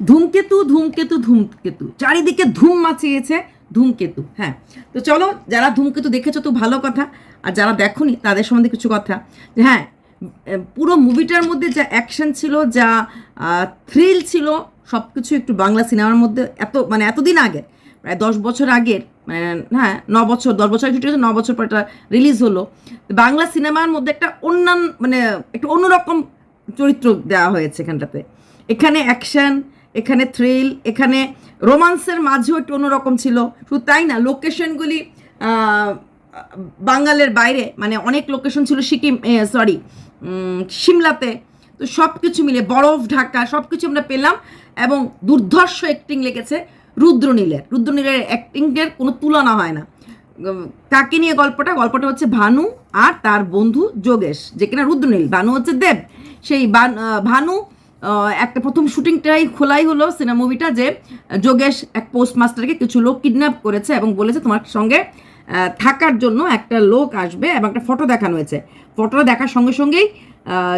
ধূমকেতু ধূমকেতু ধূমকেতু। চারিদিকে ধুম মাচিয়েছে ধূমকেতু হ্যাঁ। তো চলো, যারা ধূমকেতু দেখেছ তো ভালো কথা, আর যারা দেখোনি তাদের সম্বন্ধে কিছু কথা। হ্যাঁ পুরো মুভিটার মধ্যে যা অ্যাকশন ছিল, যা থ্রিল ছিল সব কিছু একটু বাংলা সিনেমার মধ্যে এত মানে এতদিন আগে প্রায় দশ বছর আগের মানে হ্যাঁ ন বছর, দশ বছর ছুটি হয়েছে ন বছর পর এটা রিলিজ হলো। বাংলা সিনেমার মধ্যে একটা অন্যান্য মানে একটু অন্যরকম চরিত্র দেওয়া হয়েছে এখানটাতে। এখানে অ্যাকশন এখানে থ্রিল এখানে রোমান্সের মাঝেও একটু অন্যরকম ছিল। শুধু তাই না লোকেশনগুলি বাঙালের বাইরে মানে অনেক লোকেশন ছিল সিকিম সরি সিমলাতে। তো সব কিছু মিলে বরফ, ঢাকা সব কিছু আমরা পেলাম এবং দুর্ধর্ষ অ্যাক্টিং লেগেছে রুদ্রনীলের। রুদ্রনীলের অ্যাক্টিংয়ের কোনো তুলনা হয় না। তাকে নিয়ে গল্পটা গল্পটা হচ্ছে ভানু আর তার বন্ধু যোগেশ যে কিনা রুদ্রনীল, ভানু হচ্ছে দেব। সেই ভানু একটা প্রথম শুটিংটাই খোলাই হলো সিনেমা মুভিটা যে যোগেশ এক পোস্টমাস্টারকে কিছু লোক কিডন্যাপ করেছে এবং বলেছে তোমার সঙ্গে থাকার জন্য একটা লোক আসবে এবং একটা ফটো দেখানো হয়েছে। ফটোটা দেখার সঙ্গে সঙ্গেই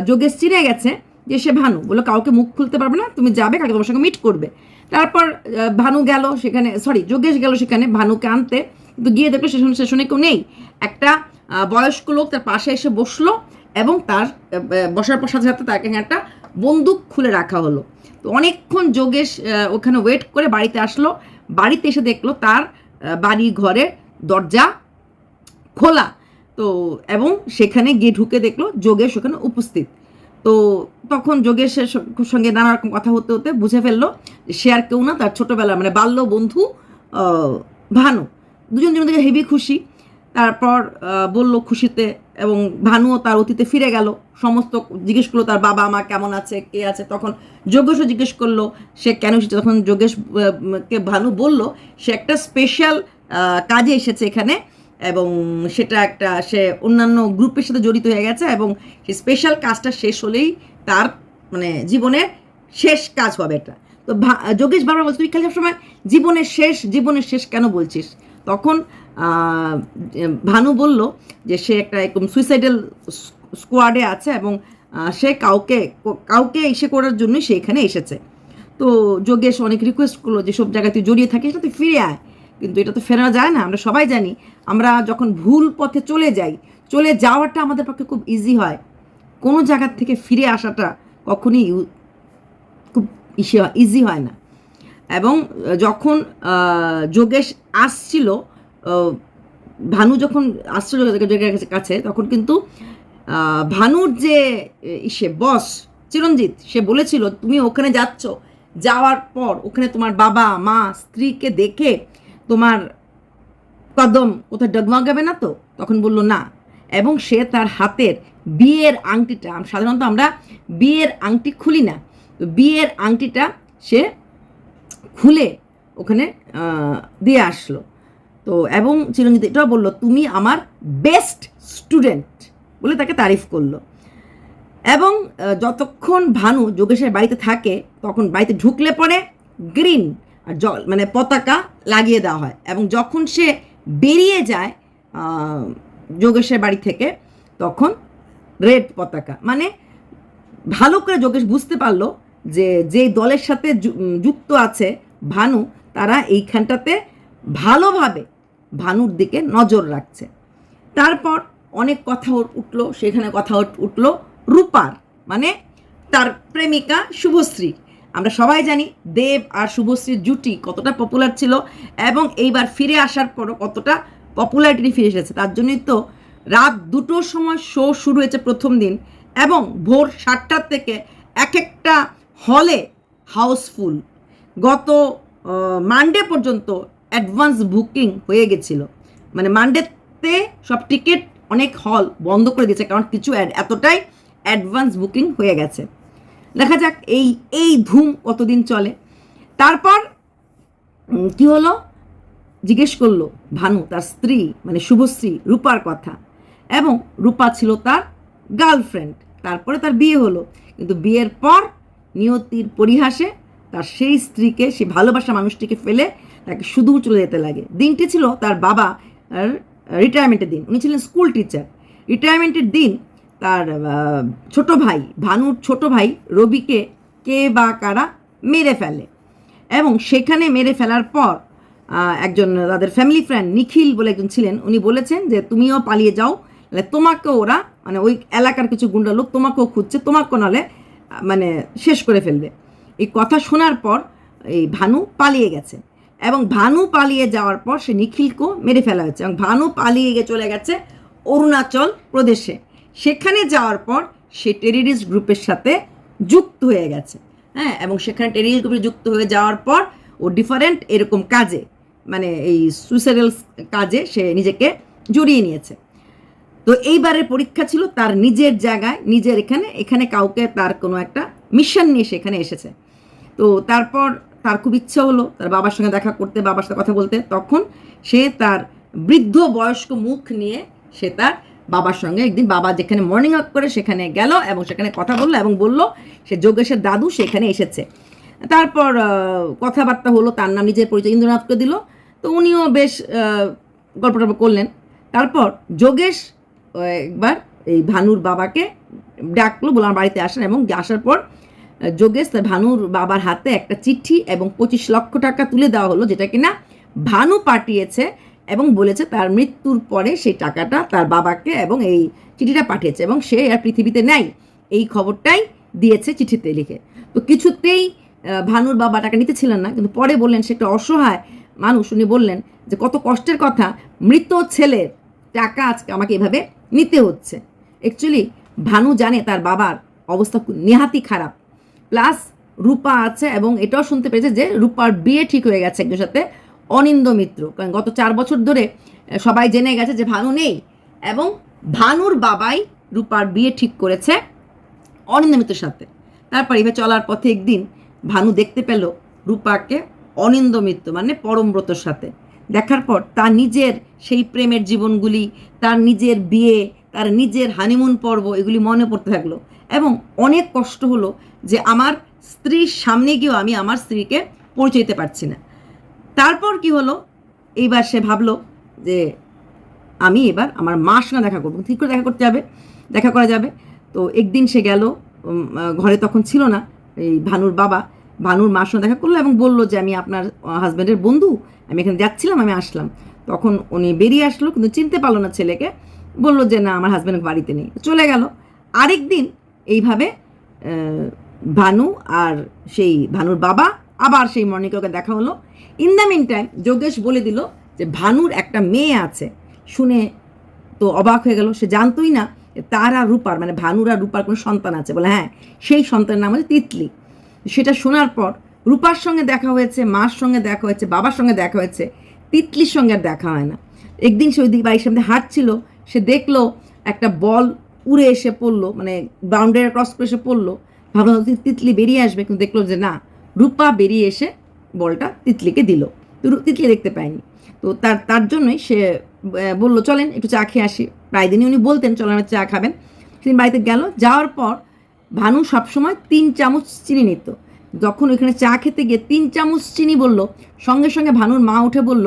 যোগেশ চিনে গেছে যে সে ভানু। বলে কাউকে মুখ খুলতে পারবে না, তুমি যাবে কাকে তোমার সঙ্গে মিট করবে। তারপর ভানু গেল সেখানে সরি যোগেশ গেল সেখানে ভানুকে আনতে। কিন্তু গিয়ে দেখল সেশন সেশনে কেউ নেই। একটা বয়স্ক লোক তার পাশে এসে বসল এবং তার বসার পর সাথে সাথে তাকে একটা বন্দুক খুলে রাখা হলো। তো অনেকক্ষণ যোগেশ ওখানে ওয়েট করে বাড়িতে আসলো। বাড়িতে এসে দেখল তার বাড়ি ঘরের দরজা খোলা। তো, এবং সেখানে গিয়ে ঢুকে দেখল যোগেশ ওখানে উপস্থিত। তো তখন যোগেশের সঙ্গে নানা রকম কথা হতে হতে বুঝে ফেলল সে আর কেউ না, তার ছোটোবেলা মানে বাল্য বন্ধু ভানু। দুজন দুজন থেকে হেভি খুশি। তারপর বলল খুশিতে এবং ভানুও তার অতীতে ফিরে গেল। সমস্ত জিজ্ঞেস করল তার বাবা মা কেমন আছে, কে আছে? তখন যোগেশও জিজ্ঞেস করল, সে কেন এসেছে? তখন যোগেশ কে ভানু বলল, সে একটা স্পেশাল কাজে এসেছে এখানে এবং সেটা একটা, সে অন্যান্য গ্রুপের সাথে জড়িত হয়ে গেছে এবং সেই স্পেশাল কাজটা শেষ হলেই তার মানে জীবনের শেষ কাজ হবে এটা। তো যোগেশ বারবার বলছে, তুই খালি সবসময় জীবনের শেষ জীবনের শেষ কেন বলছিস? তখন ভানু বলল যে সে একটা এরকম সুইসাইডাল স্কোয়াডে আছে এবং সে কাউকে কাউকে এসে করার জন্যই সে এখানে এসেছে। তো যোগেশ অনেক রিকোয়েস্ট করল যে সব জায়গায় তুই জড়িয়ে থাকিস না তুই ফিরে আয়। কিন্তু এটা তো ফেরা যায় না, আমরা সবাই জানি। আমরা যখন ভুল পথে চলে যাই, চলে যাওয়াটা আমাদের পক্ষে খুব ইজি হয়। কোনো জায়গার থেকে ফিরে আসাটা কখনই খুব ইজি হয় না। এবং যখন যোগেশ আসছিল ভানু যখন আসছিল যোগেশের কাছে তখন কিন্তু ভানুর যে ইসে বস চিরঞ্জিত, সে বলেছিল, তুমি ওখানে যাচ্ছ, যাওয়ার পর ওখানে তোমার বাবা, মা, স্ত্রীকে দেখে তোমার কদম কোথায় ডগমগাবে না তো? তখন বলল, না। এবং সে তার হাতের বিয়ের আংটিটা, সাধারণত আমরা বিয়ের আংটি খুলি না, তো বিয়ের আংটিটা সে খুলে ওখানে দিয়ে আসলো। তো, এবং চিরঞ্জিত এটাও বলল, তুমি আমার বেস্ট স্টুডেন্ট বলে তাকে তারিফ করল। এবং যতক্ষণ ভানু যোগেশের বাড়িতে থাকে, তখন বাড়িতে ঢুকলে পরে গ্রিন আর জল মানে পতাকা লাগিয়ে দেওয়া হয়। এবং যখন সে বেরিয়ে যায় যোগেশের বাড়ি থেকে, তখন রেড পতাকা। মানে ভালো করে যোগেশ বুঝতে পারল যে, যেই দলের সাথে যুক্ত আছে ভানু তারা এইখানটাতে ভালোভাবে ভানুর দিকে নজর রাখছে। তারপর অনেক কথা উঠল, সেখানে কথা উঠ- উঠল রূপার মানে তার প্রেমিকা শুভশ্রী। আমরা সবাই জানি দেব আর শুভশ্রীর জুটি কতটা পপুলার ছিল এবং এইবার ফিরে আসার পরও কতটা পপুলারিটি ফিরে এসেছে। তার জন্যই তো রাত দুটোর সময় শো শুরু হয়েছে প্রথম দিন এবং ভোর সাতটার থেকে এক একটা হলে হাউসফুল গত মানডে পর্যন্ত অ্যাডভান্স বুকিং হয়ে গেছিল। মানে মানডেতে সব টিকিট অনেক হল বন্ধ করে দিয়েছে, কারণ কিছু এতটাই অ্যাডভান্স বুকিং হয়ে গেছে। দেখা যাক এই এই ধুম কতদিন চলে। তারপর কি হলো? জিজ্ঞেস করল ভানু, তার স্ত্রী মানে শুভশ্রী, রূপার কথা। এবং রূপা ছিল তার গার্লফ্রেন্ড তারপরে তার বিয়ে হলো। কিন্তু বিয়ের পর নিয়তির পরিহাসে তার সেই স্ত্রীকে সে ভালোবাসা মানুষটিকে ফেলে তাকে শুধু চলে যেতে লাগে। দিনটি ছিল তার বাবা রিটায়ারমেন্টের দিন। উনি ছিলেন স্কুল টিচার রিটায়ারমেন্টের দিন তার ছোট ভাই, ভানুর ছোট ভাই রবিকে কে বা কারা মেরে ফেলে। এবং সেখানে মেরে ফেলার পর একজন তাদের ফ্যামিলি ফ্রেন্ড নিখিল বলে একজন ছিলেন, উনি বলেছেন যে, তুমিও পালিয়ে যাও, নাহলে তোমাকেও ওরা মানে ওই এলাকার কিছু গুন্ডা লোক তোমাকেও খুঁজছে, তোমাকেও নাহলে মানে শেষ করে ফেলবে। এই কথা শোনার পর এই ভানু পালিয়ে গেছে। এবং ভানু পালিয়ে যাওয়ার পর সে নিখিলকেও মেরে ফেলা হয়েছে এবং ভানু পালিয়ে গিয়ে চলে গেছে অরুণাচল প্রদেশে। সেখানে যাওয়ার পর সে টেরিরিস্ট গ্রুপের সাথে যুক্ত হয়ে গেছে। হ্যাঁ এবং সেখানে টেরিরিস্ট গ্রুপে যুক্ত হয়ে যাওয়ার পর ও ডিফারেন্ট এরকম কাজে মানে এই সুইসাইডাল কাজে সে নিজেকে জড়িয়ে নিয়েছে। তো এইবারের পরীক্ষা ছিল তার নিজের জায়গায়, নিজের এখানে এখানে কাউকে তার কোনো একটা মিশন নিয়ে সেখানে এসেছে। তো তারপর তার খুব ইচ্ছা হলো তার বাবার সঙ্গে দেখা করতে, বাবার সাথে কথা বলতে। তখন সে তার বৃদ্ধ বয়স্ক মুখ নিয়ে সে তার বাবার সঙ্গে একদিন বাবা যেখানে মর্নিং ওয়াক করে সেখানে গেল এবং সেখানে কথা বলল এবং বলল, সে যোগেশের দাদু সেখানে এসেছে। তারপর কথাবার্তা হলো, তার নাম নিজের পরিচয় ইন্দ্রনাথকে দিল। তো উনিও বেশ গল্প টল্প করলেন। তারপর যোগেশ একবার এই ভানুর বাবাকে ডাকলো বলে আমার বাড়িতে আসেন। এবং আসার পর যোগেশ তার ভানুর বাবার হাতে একটা চিঠি এবং পঁচিশ লক্ষ টাকা তুলে দেওয়া হলো, যেটা কিনা ভানু পাঠিয়েছে এবং বলেছে তার মৃত্যুর পরে সেই টাকাটা তার বাবাকে এবং এই চিঠিটা পাঠিয়েছে এবং সে আর পৃথিবীতে নেই। এই খবরটাই দিয়েছে চিঠিতে লিখে। তো কিছুতেই ভানুর বাবা টাকা নিতে ছিলেন না, কিন্তু পরে বললেন সে একটা অসহায় মানুষ, উনি বললেন যে কত কষ্টের কথা, মৃত ছেলের টাকা আজকে আমাকে এভাবে নিতে হচ্ছে। অ্যাকচুয়ালি ভানু জানে তার বাবার অবস্থা নেহাতি খারাপ। প্লাস রূপা আছে এবং এটাও শুনতে পেরেছে যে রূপার বিয়ে ঠিক হয়ে গেছে একজনের সাথে অনিন্দ মিত্র। কারণ গত চার বছর ধরে সবাই জেনে গেছে যে ভানু নেই এবং ভানুর বাবাই রূপার বিয়ে ঠিক করেছে অনিন্দ মিত্রের সাথে। তারপর এভাবে চলার পথে একদিন ভানু দেখতে পেল রূপাকে অনিন্দ মিত্র মানে পরমব্রতর সাথে। দেখার পর তার নিজের সেই প্রেমের জীবনগুলি, তার নিজের বিয়ে, তার নিজের হানিমুন পর্ব, এগুলি মনে পড়তে থাকল এবং অনেক কষ্ট হলো যে আমার স্ত্রীর সামনে গিয়েও আমি আমার স্ত্রীকে পরিচয় দিতে পারছি না। তারপর কি হলো? এইবার সে ভাবলো যে আমি এবার আমার মার সঙ্গে দেখা করব। ঠিক করে দেখা করতে যাবে, দেখা করা যাবে। তো একদিন সে গেল ঘরে তখন ছিল না এই ভানুর বাবা। ভানুর মার সঙ্গে দেখা করল এবং বলল যে আমি আপনার হাজব্যান্ডের বন্ধু, আমি এখানে যাচ্ছিলাম, আমি আসলাম। তখন উনি বেরিয়ে আসলো, কিন্তু চিনতে পারল না ছেলেকে। বলল যে না, আমার হাজব্যান্ড বাড়িতে নেই। চলে গেল। আরেক দিন এইভাবে ভানু আর সেই ভানুর বাবা, আবার সেই মর্নিকাকে দেখা হলো। In the meantime Yogesh বলে দিল যে ভানুর একটা মেয়ে আছে। শুনে তো অবাক হয়ে গেল, সে জানতোই না তার আর রূপার মানে ভানুর আর রূপার কোনো সন্তান আছে। বলে হ্যাঁ সেই সন্তানের নাম হচ্ছে তিতলি। সেটা শোনার পর রূপার সঙ্গে দেখা হয়েছে, মার সঙ্গে দেখা হয়েছে, বাবার সঙ্গে দেখা হয়েছে, তিতলির সঙ্গে আর দেখা হয় না। একদিন সে ওই দিকে বাড়ির সামনে হাঁটছিল, সে দেখল একটা বল উড়ে এসে পড়ল মানে বাউন্ডারি ক্রস করে এসে পড়ল। ভাবলো হয়তো তিতলি বেরিয়ে আসবে, কিন্তু দেখল যে না, রূপা বেরিয়ে এসে বলটা তিতলিকে দিল। তো তিতলি দেখতে পায়নি। তো তার তার জন্যই সে বলল, চলেন, একটু চা খেয়ে আসি। প্রায় দিনই উনি বলতেন চলেন আমার চা খাবেন। সেদিন বাড়িতে গেল, যাওয়ার পর ভানু সবসময় তিন চামচ চিনি নিত। যখন ওইখানে চা খেতে গিয়ে তিন চামচ চিনি বলল, সঙ্গে সঙ্গে ভানুর মা উঠে বলল,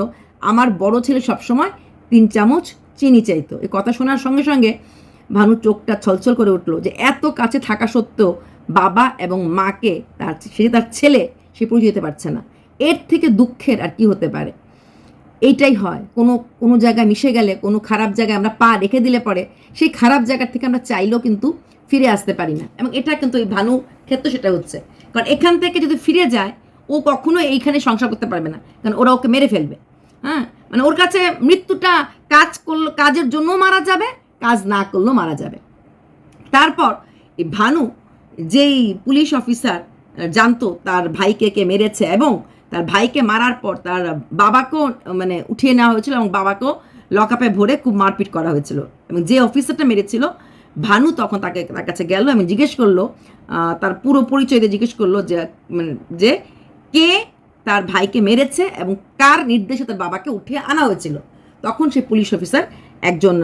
আমার বড় ছেলে সবসময় তিন চামচ চিনি চাইতো। এই কথা শোনার সঙ্গে সঙ্গে ভানুর চোখটা ছলছল করে উঠল যে এত কাছে থাকা সত্ত্বেও বাবা এবং মাকে তার, সে তার ছেলে, সে পরিচয় দিতে পারছে না। এর থেকে দুঃখের আর কি হতে পারে? এইটাই হয়। কোনো কোনো জায়গায় মিশে গেলে, কোনো খারাপ জায়গায় আমরা পা রেখে দিলে পরে, সেই খারাপ জায়গার থেকে আমরা চাইলেও কিন্তু ফিরে আসতে পারি না। এবং এটা কিন্তু এই ভানু ক্ষেত্রে সেটা হচ্ছে। কারণ এখান থেকে যদি ফিরে যায়, ও কখনো এইখানে সংসার করতে পারবে না। কারণ ওরা ওকে মেরে ফেলবে। হ্যাঁ? মানে ওর কাছে মৃত্যুটা কাজ করল, কাজের জন্যও মারা যাবে, কাজ না করলেও মারা যাবে। তারপর এই ভানু যেই পুলিশ অফিসার জানতো তার ভাইকে কে মেরেছে এবং তার ভাইকে মারার পর তার বাবাকেও মানে উঠিয়ে নেওয়া হয়েছিল এবং বাবাকেও লকআপে ভরে খুব মারপিট করা হয়েছিল। এবং যে অফিসারটা মেরেছিল, ভানু তখন তাকে, তার কাছে গেল আমি জিজ্ঞেস করল তার পুরো পরিচয় দিয়ে জিজ্ঞেস করল যে মানে যে কে তার ভাইকে মেরেছে এবং কার নির্দেশে তার বাবাকে উঠিয়ে আনা হয়েছিল। তখন সে পুলিশ অফিসার একজন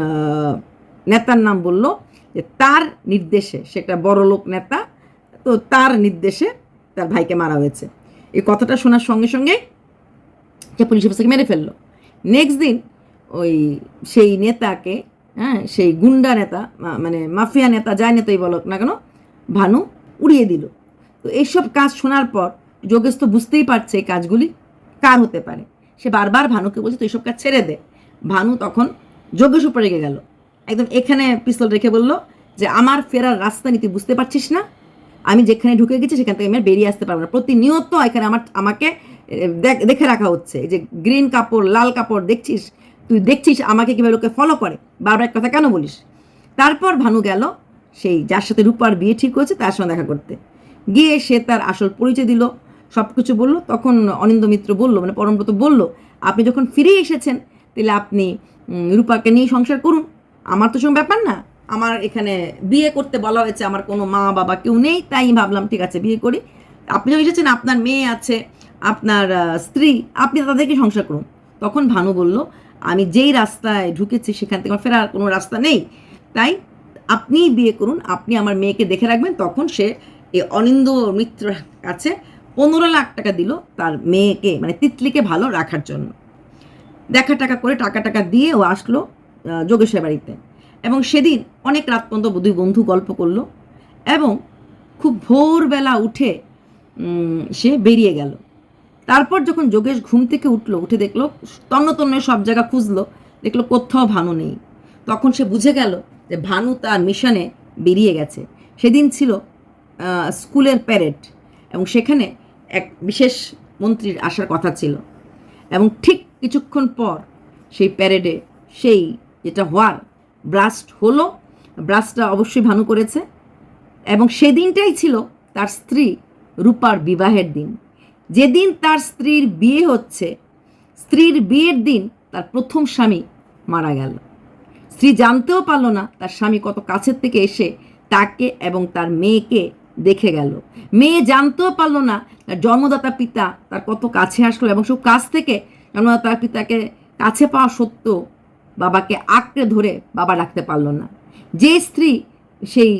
নেতার নাম বলল যে, তার নির্দেশে সেটা বড় লোক নেতা তো তার নির্দেশে তার ভাইকে মারা হয়েছে। এই কথাটা শোনার সঙ্গে সঙ্গে সে পুলিশ অফিসারকে মেরে ফেলল। নেক্সট দিন ওই সেই নেতাকে হ্যাঁ সেই গুন্ডা নেতা মানে মাফিয়া নেতা, যাই নেতাই বলো না কেন, ভানু উড়িয়ে দিল। তো এইসব কাজ শোনার পর যোগেশ তো বুঝতেই পারছে এই কাজগুলি কার হতে পারে। সে বারবার ভানুকে বলছে, তুই সব কাজ ছেড়ে দে। ভানু তখন যোগেশ উপরে রেগে গেল। একদম এখানে পিস্তল রেখে বলল যে, আমার ফেরার রাস্তা নীতি বুঝতে পারছিস না? আমি যেখানে ঢুকে গেছি, সেখান থেকে আমি আর বেরিয়ে আসতে পারব না। প্রতিনিয়ত এখানে আমার, আমাকে দেখ- রাখা হচ্ছে যে গ্রিন কাপড়, লাল কাপড় দেখছিস? তুই দেখছিস আমাকে কীভাবে লোকে ফলো করে? বারবার এক কথা কেন বলিস? তারপর ভানু গেল, সেই যার সাথে রূপার বিয়ে ঠিক হয়েছে, তার সঙ্গে দেখা করতে। গিয়ে সে তার আসল পরিচয় দিল সব কিছু বলল, তখন অনিন্দ মিত্র বলল মানে পরমব্রত বলল, আপনি যখন ফিরে এসেছেন, তাহলে আপনি রূপাকে নিয়ে সংসার করুন। আমার তো সঙ্গে ব্যাপার না আমার এখানে বিয়ে করতে বলা হয়েছে, আমার কোনো মা বাবা কেউ নেই, তাই ভাবলাম ঠিক আছে, বিয়ে করি। আপনি যখন এসেছেন, আপনার মেয়ে আছে, আপনার স্ত্রী, আপনি তাদেরকে সংসার করুন। তখন ভানু বলল, আমি যেই রাস্তায় ঢুকেছি, সেখান থেকে ফেরার কোনো রাস্তা নেই। তাই আপনিই বিয়ে করুন, আপনি আমার মেয়েকে দেখে রাখবেন। তখন সে এই অনিন্দ মিত্র কাছে পনেরো লাখ টাকা দিল তার মেয়েকে মানে তিতলিকে ভালো রাখার জন্য। দেখা টাকা করে টাকা টাকা দিয়ে ও আসলো যোগেশের বাড়িতে। এবং সেদিন অনেক রাত পর্যন্ত দুই বন্ধু গল্প করল এবং খুব ভোরবেলা উঠে সে বেরিয়ে গেল। তারপর যখন যোগেশ ঘুম থেকে উঠল, উঠে দেখল তন্ন তন্ন সব জায়গা খুঁজলো, দেখল কোথাও ভানু নেই। তখন সে বুঝে গেল যে ভানু তার মিশনে বেরিয়ে গেছে। সেদিন ছিল স্কুলের প্যারেড এবং সেখানে এক বিশেষ মন্ত্রীর আসার কথা ছিল। এবং ঠিক কিছুক্ষণ পর সেই প্যারেডে সেই যেটা হওয়ার ব্রাস্ট হলো ব্রাস্টটা অবশ্যই ভানু করেছে। এবং সেদিনটাই ছিল তার স্ত্রী রূপার বিবাহের দিন। যেদিন তার স্ত্রীর বিয়ে হচ্ছে, স্ত্রীর বিয়ের দিন তার প্রথম স্বামী মারা গেল। স্ত্রী জানতেও পারল না তার স্বামী কত কাছের থেকে এসে তাকে এবং তার মেয়েকে দেখে গেল। মেয়ে জানতেও পারল না তার জন্মদাতা পিতা তার কত কাছে আসলো এবং সব কাছ থেকে জন্মদাতা পিতাকে কাছে পাওয়া সত্ত্বেও বাবাকে আঁকড়ে ধরে বাবা রাখতে পারল না। যে স্ত্রী সেই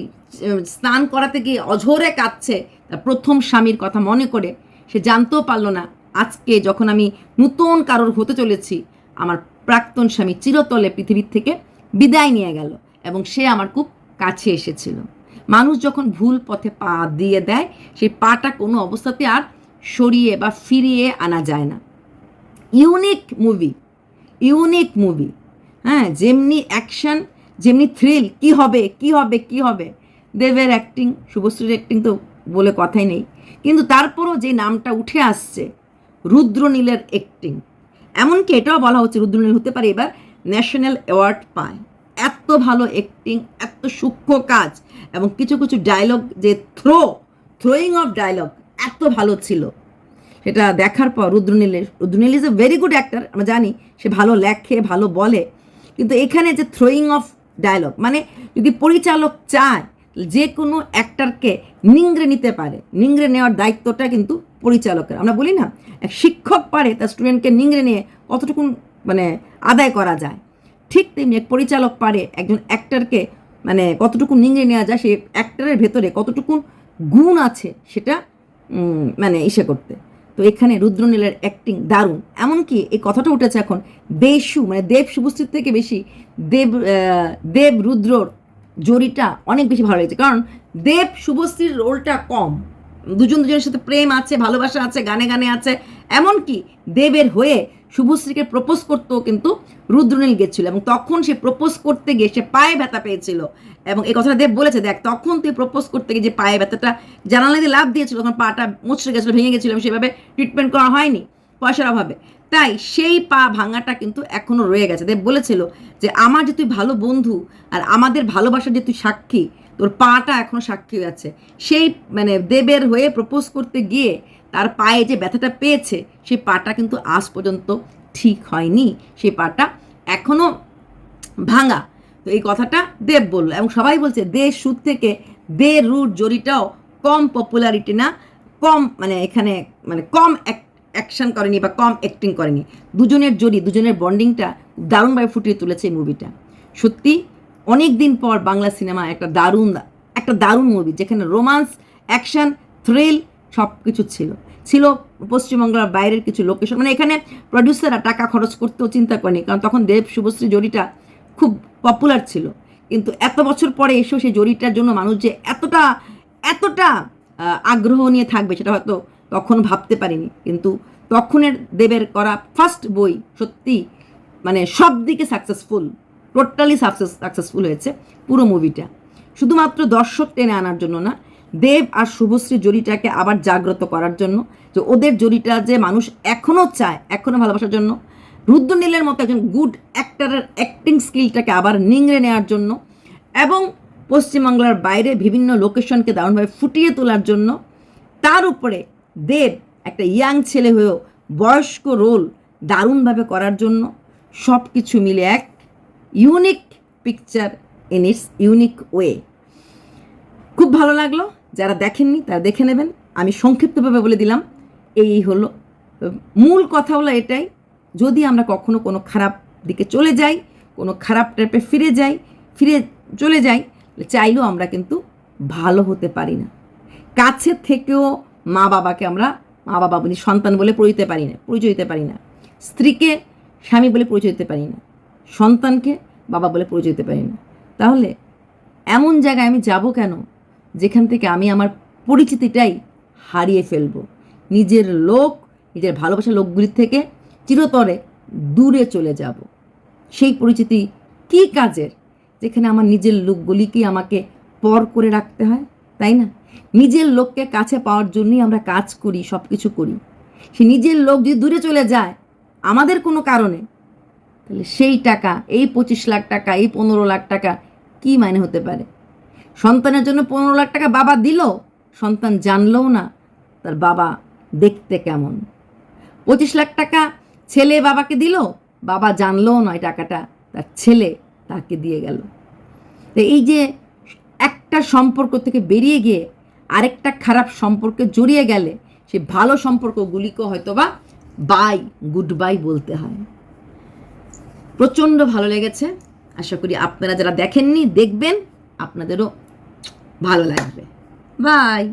স্নান করাতে গিয়ে অঝোরে কাঁদছে, তার প্রথম স্বামীর কথা মনে করে, সে জানতেও পারল না, আজকে যখন আমি নতুন কারোর হতে চলেছি, আমার প্রাক্তন স্বামী চিরতলে পৃথিবীর থেকে বিদায় নিয়ে গেল এবং সে আমার খুব কাছে এসেছিল। মানুষ যখন ভুল পথে পা দিয়ে দেয়, সেই পাটা কোনো অবস্থাতে আর সরিয়ে বা ফিরিয়ে আনা যায় না। Unique movie unique movie. হ্যাঁ যেমনি অ্যাকশন যেমনি থ্রিল কি হবে কি হবে কি হবে? দেবের অ্যাক্টিং শুভশ্রীর অ্যাক্টিং তো বলে কথাই নেই। কিন্তু তারপরও যে নামটা উঠে আসছে, রুদ্রনীলের অ্যাক্টিং এমনকি এটাও বলা হচ্ছে রুদ্রনীল হতে পারে, এবার ন্যাশনাল অ্যাওয়ার্ড পায়। এত ভালো অ্যাক্টিং এত সূক্ষ্ম কাজ, এবং কিছু কিছু ডায়লগ যে থ্রো থ্রোয়িং অফ ডায়লগ এত ভালো ছিল। সেটা দেখার পর রুদ্রনীলের, Rudranil is a very good actor আমরা জানি, সে ভালো লেখে, ভালো বলে। কিন্তু এখানে যে থ্রোয়িং অফ ডায়লগ মানে যদি পরিচালক চায় যে কোনো অ্যাক্টারকে নিংড়ে নিতে পারে, নিংড়ে নেওয়ার দায়িত্বটা কিন্তু পরিচালকের। আমরা বলি না, এক শিক্ষক পারে, তার স্টুডেন্টকে নিংড়ে নিয়ে কতটুকু মানে আদায় করা যায়। ঠিক তেমনি এক পরিচালক পারে, একজন অ্যাক্টারকে মানে কতটুকু নিংড়ে নেওয়া যায়, সেই অ্যাক্টারের ভেতরে কতটুকু গুণ আছে, সেটা মানে ইসে করতে। তো এখানে রুদ্রনীলের অ্যাক্টিং দারুণ। এমনকি এই কথাটা উঠেছে এখন, দেশু মানে দেব শুভশ্রীর থেকে বেশি দেব দেব রুদ্রর জরিটা অনেক বেশি ভালো লেগেছে। কারণ দেব শুভশ্রীর রোলটা কম। দুজন দুজনের সাথে প্রেম আছে, ভালোবাসা আছে, গানে গানে আছে। এমনকি দেবের হয়ে শুভশ্রীকে প্রপোজ করতেও কিন্তু রুদ্রনীল গেছিল এবং তখন সে প্রপোজ করতে গিয়ে সে পায়ে ব্যথা পেয়েছিল। এবং এই কথাটা দেব বলেছে, দেখ, তখন তুই প্রপোজ করতে গিয়ে যে পায়ে ব্যথাটা জানালে দিয়ে লাভ দিয়েছিল তখন পাটা মুচড়ে গেছিল, ভেঙে গেছিল, এবং সেভাবে ট্রিটমেন্ট করা হয়নি, পয়সার অভাবে। তাই সেই পা ভাঙাটা কিন্তু এখনও রয়ে গেছে। দেব বলেছিল যে, আমার যে তুই ভালো বন্ধু আর আমাদের ভালোবাসার যে তুই সাক্ষী তোর পাটা এখনও সাক্ষী আছে। সেই মানে দেবের হয়ে প্রপোজ করতে গিয়ে তার পায়ে যে ব্যথাটা পেয়েছে, সেই পাটা কিন্তু আজ পর্যন্ত ঠিক হয়নি। সেই পাটা এখনও ভাঙা। তো এই কথাটা দেব বলল এবং সবাই বলছে, দে সুদ থেকে, দে রুট জরিটাও কম পপুলারিটি না, কম মানে এখানে মানে কম অ্যাকশন করেনি বা কম অ্যাক্টিং করেনি। দুজনের জড়ি দুজনের বন্ডিংটা দারুণভাবে ফুটিয়ে তুলেছে এই মুভিটা সত্যি অনেক দিন পর বাংলা সিনেমা একটা দারুণ একটা দারুণ মুভি যেখানে রোমান্স অ্যাকশন থ্রিল সব কিছু ছিল। ছিল পশ্চিমবাংলার বাইরের কিছু লোকেশন মানে এখানে প্রডিউসাররা টাকা খরচ করতেও চিন্তা করেনি, কারণ তখন দেব, শুভশ্রী জড়িটা খুব পপুলার ছিল। কিন্তু এত বছর পরে এসেও সেই জড়িটার জন্য মানুষ যে এতটা এতটা আগ্রহ নিয়ে থাকবে সেটা হয়তো তখন ভাবতে পারিনি। কিন্তু তখনের দেবের করা ফার্স্ট বই সত্যি মানে সব দিকে সাকসেসফুল টোটালি সাকসেস সাকসেসফুল হয়েছে পুরো মুভিটা শুধুমাত্র দর্শক টেনে আনার জন্য না, দেব আর শুভশ্রী জড়িটাকে আবার জাগ্রত করার জন্য, যে ওদের জড়িটা যে মানুষ এখনও চায় এখনও ভালোবাসার জন্য, রুদ্রনীলের মতো একজন গুড অ্যাক্টারের অ্যাক্টিং স্কিলটাকে আবার নিংড়ে নেওয়ার জন্য, এবং পশ্চিমবাংলার বাইরে বিভিন্ন লোকেশনকে দারুণভাবে ফুটিয়ে তোলার জন্য, তার উপরে দেব একটা ইয়াং ছেলে হয়েও বয়স্ক রোল দারুণভাবে করার জন্য সব কিছু মিলে এক unique picture in its unique way খুব ভালো লাগল। যারা দেখেননি, তারা দেখে নেবেন। আমি সংক্ষিপ্তভাবে বলে দিলাম, এই হলো মূল কথা হলো এটাই। যদি আমরা কখনো কোনো খারাপ দিকে চলে যাই, কোনো খারাপ টাইপে ফিরে যাই, ফিরে চলে যাই, চাইলেও আমরা কিন্তু ভালো হতে পারি না। কাছে থেকেও মা বাবাকে আমরা মা বাবা বলি সন্তান বলে পরিচিত পারি না, পরিচয় দিতে পারি না। স্ত্রীকে স্বামী বলে পরিচয় দিতে পারি না। সন্তানকে বাবা বলে পরিচয় দিতে পারি না তাহলে এমন জায়গায় আমি যাব কেন? যেখান থেকে আমি আমার পরিচিতিটাই হারিয়ে ফেলব। নিজের লোক, নিজের ভালোবাসার লোকগুলির থেকে চিরতরে দূরে চলে যাব। সেই পরিচিতি কী কাজের? যেখানে আমার নিজের লোকগুলিকেই আমাকে পর করে রাখতে হয়, তাই না? নিজের লোককে কাছে পাওয়ার জন্যই আমরা কাজ করি সব কিছু করি। সে নিজের লোক যদি দূরে চলে যায়, আমাদের কোনো কারণে তাহলে সেই টাকা, এই পঁচিশ লাখ টাকা, এই পনেরো লাখ টাকা কি মানে হতে পারে? সন্তানের জন্য পনেরো লাখ টাকা বাবা দিল, সন্তান জানলও না তার বাবা দেখতে কেমন। পঁচিশ লাখ টাকা ছেলে বাবাকে দিল, বাবা জানলও নয় টাকাটা, তার ছেলে তাকে দিয়ে গেল। তো এই যে একটা সম্পর্ক থেকে বেরিয়ে গিয়ে আরেকটা খারাপ সম্পর্কে জড়িয়ে গেলে সে ভালো সম্পর্কগুলিকে হয়তো বা বাই গুড বাই বলতে হয়। প্রচণ্ড ভালো লেগেছে। আশা করি আপনারা যারা দেখেননি দেখবেন আপনাদেরও ভালো লাগবে। বাই!